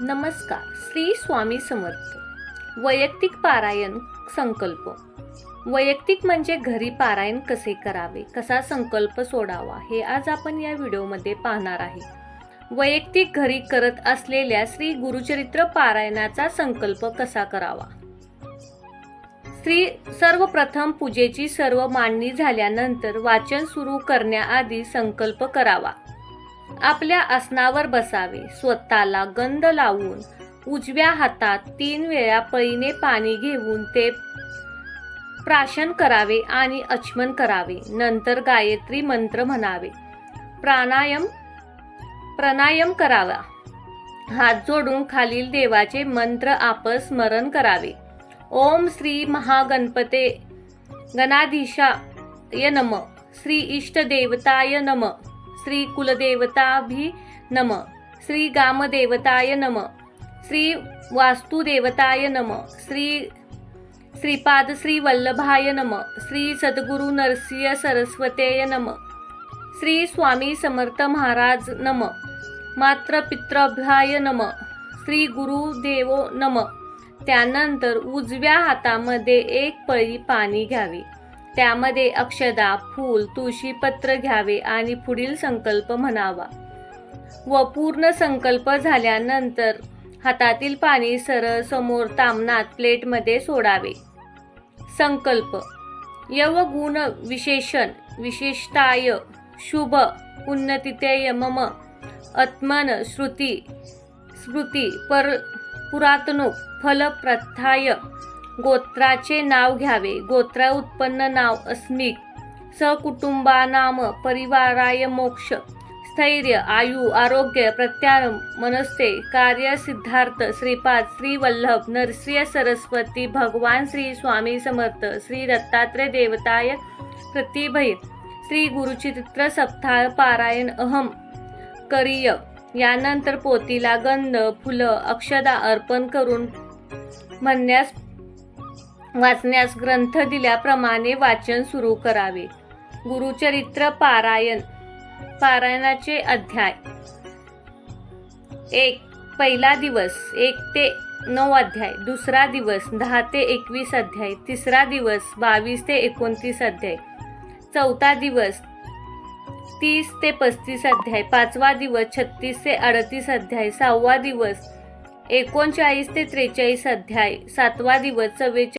नमस्कार श्री स्वामी समर्थ. वैयक्तिक पारायण संकल्प. वैयक्तिक म्हणजे घरी पारायण कसे करावे कसा संकल्प सोडावा हे आज आपण या व्हिडिओमध्ये पाहणार आहे. वैयक्तिक घरी करत असलेल्या श्री गुरुचरित्र पारायणाचा संकल्प कसा करावा? श्री सर्वप्रथम पूजेची सर्व मांडणी झाल्यानंतर वाचन सुरू करण्याआधी संकल्प करावा. आपल्या आसनावर बसावे स्वतःला गंध लावून उजव्या हातात तीन वेळा पळीने पाणी घेऊन ते प्राशन करावे आणि अचमन करावे. नंतर गायत्री मंत्र म्हणावे. प्राणायाम प्राणायाम करावा. हात जोडून खालील देवाचे मंत्र आपण स्मरण करावे. ओम श्री महागणपते गणाधीशाय नम. श्री इष्टदेवताय नम. श्री कुलदेवताभि नम श्री गामदेवताय नम श्री वास्तुदेवताय नम श्री श्रीपाद श्री वल्लभाय नम श्री सद्गुरु नरसिंह सरस्वतेय नम श्री स्वामी समर्थ महाराज नम मात्र पितृभ्याय नम श्री गुरुदेवो नम त्यानंतर उजव्या हातामध्ये एक पळी पाणी घ्यावे. त्यामध्ये अक्षदा फूल तुळशीपत्र घ्यावे आणि पुढील संकल्प म्हणावा. व पूर्ण संकल्प झाल्यानंतर हातातील पाणी सरळ समोर तामनात प्लेटमध्ये सोडावे. संकल्प. यव गुण विशेषण विशेषताय शुभ उन्नतितेय मम आत्मन श्रुती स्मृती पर पुरातनो फलप्रथाय गोत्राचे नाव घ्यावे. गोत्रा उत्पन्न नाव अस्मिक. सकुटुंबानाम परिवाराय मोक्ष. स्थैर्य आयु आरोग्य प्रत्यार मनस्ते कार्य सिद्धार्थ श्रीपाद श्री वल्लभ नरसिंह सरस्वती भगवान श्री स्वामी समर्थ श्री दत्तात्रय देवताय प्रतिभय. श्री गुरुचित्र सप्ताह पारायण अहम. करिय. यानंतर पोतीला गंध फुलं अक्षदा अर्पण करून म्हणण्यास वाचण्यास ग्रंथ दिल्याप्रमाणे वाचन सुरू करावे. गुरुचरित्र पारायण पारायणाचे अध्याय. एक पहिला दिवस एक ते नऊ अध्याय. दुसरा दिवस दहा ते एकवीस अध्याय. तिसरा दिवस बावीस ते एकोणतीस अध्याय. चौथा दिवस तीस ते पस्तीस अध्याय. पाचवा दिवस छत्तीस ते अडतीस अध्याय. सहावा दिवस एकोणचाळीस ते त्रेचाळीस अध्याय. सातवा दिवस चव्वेचाळीस